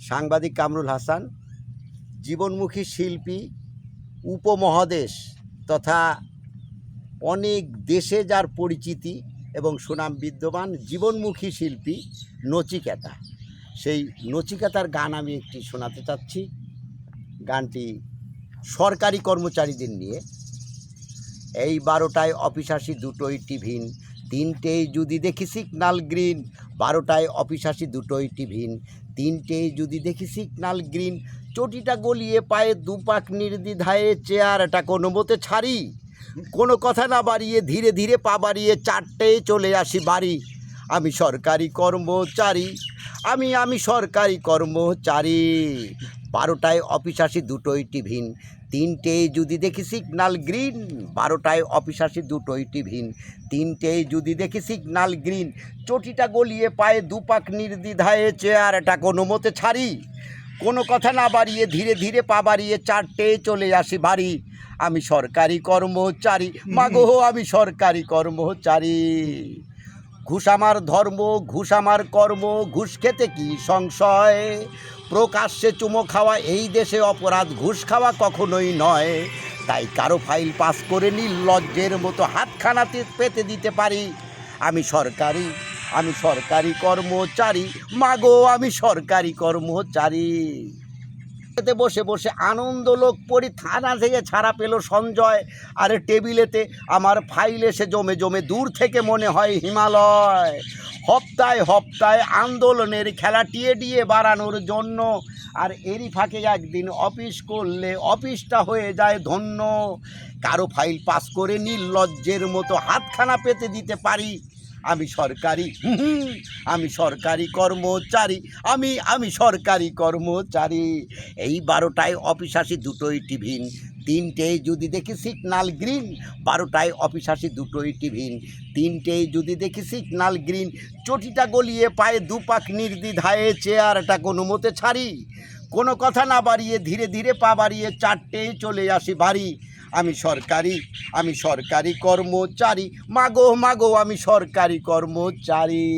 সাংবাদিক কামরুল হাসান, জীবনমুখী শিল্পী, উপমহাদেশ তথা অনেক দেশে যার পরিচিতি এবং সুনাম বিদ্যমান জীবনমুখী শিল্পী নচিকেতা। সেই নচিকেতার গান আমি একটি শোনাতে চাচ্ছি। গানটি সরকারি কর্মচারীদের নিয়ে। এই বারোটায় অফিস আসি দুটোই টিভিন তিনটেই যদি দেখি সিগনাল গ্রিন বারোটায় অফিস আসি দুটোই টিভিন তিনটেই যদি দেখি সিগনাল গ্রিন চটিটা গলিয়ে পায়ে দুপাক চেয়ার চেয়ারটা কোনো মতে ছাড়ি। কোনো কথা না বাড়িয়ে ধীরে ধীরে পা বাড়িয়ে চারটেয় চলে আসি বাড়ি। আমি সরকারি কর্মচারী। আমি আমি সরকারি কর্মচারী। বারোটায় অফিস আসি দুটোই টিভিন তিনটেই যদি দেখি সিগনাল গ্রিন বারোটায় অফিস আসি দুটোই টিভিন তিনটেই যদি দেখি সিগনাল গ্রিন চটিটা গলিয়ে পায়ে দুপাক নির্দ্বিধায়ে চেয়ারটা কোনো মতে ছাড়ি। কোনো কথা না বাড়িয়ে ধীরে ধীরে পা বাড়িয়ে চারটেয় চলে আসি বাড়ি। আমি সরকারি কর্মচারী, মাগো, আমি সরকারি কর্মচারী। ঘুষ আমার ধর্ম, ঘুষ আমার কর্ম, ঘুষ খেতে কি সংশয়? প্রকাশ্যে চুমো খাওয়া এই দেশে অপরাধ, ঘুষ খাওয়া কখনোই নয়। তাই কারও ফাইল পাস করে নির্লজ্জের মতো হাতখানাতে পেতে দিতে পারি। আমি সরকারি আমি সরকারি কর্মচারী, মাগো আমি সরকারি কর্মচারী। এতে বসে বসে আনন্দ লোক পড়ি, থানা থেকে ছাড়া পেল সঞ্জয়। আরে টেবিলেতে আমার ফাইল এসে জমে জমে দূর থেকে মনে হয় হিমালয়। হপ্তায় হপ্তায় আন্দোলনের খেলা টিয়ে দিয়ে বাড়ানোর জন্য। আর এরই ফাঁকে একদিন অফিস করলে অফিসটা হয়ে যায় ধন্য। কারও ফাইল পাস করে নির্লজ্জের মতো হাতখানা পেতে দিতে পারি। আমি সরকারি আমি সরকারি কর্মচারী, আমি আমি সরকারি কর্মচারী। এই বারোটায় অফিস আসি দুটোই টিভিন তিনটেই যদি দেখি সিগনাল গ্রিন, বারোটায় অফিস আসি দুটোই টিভিন তিনটেই যদি দেখি সিগনাল গ্রিন, চটিটা গলিয়ে পায়ে দুপাক নির্দ্বিধায়ে চেয়ারটা কোনো মতে ছাড়ি। কোনো কথা না বাড়িয়ে ধীরে ধীরে পা বাড়িয়ে চারটেই চলে আসি বাড়ি। আমি সরকারি আমি সরকারি কর্মচারী। মাগো মাগো আমি সরকারি কর্মচারী।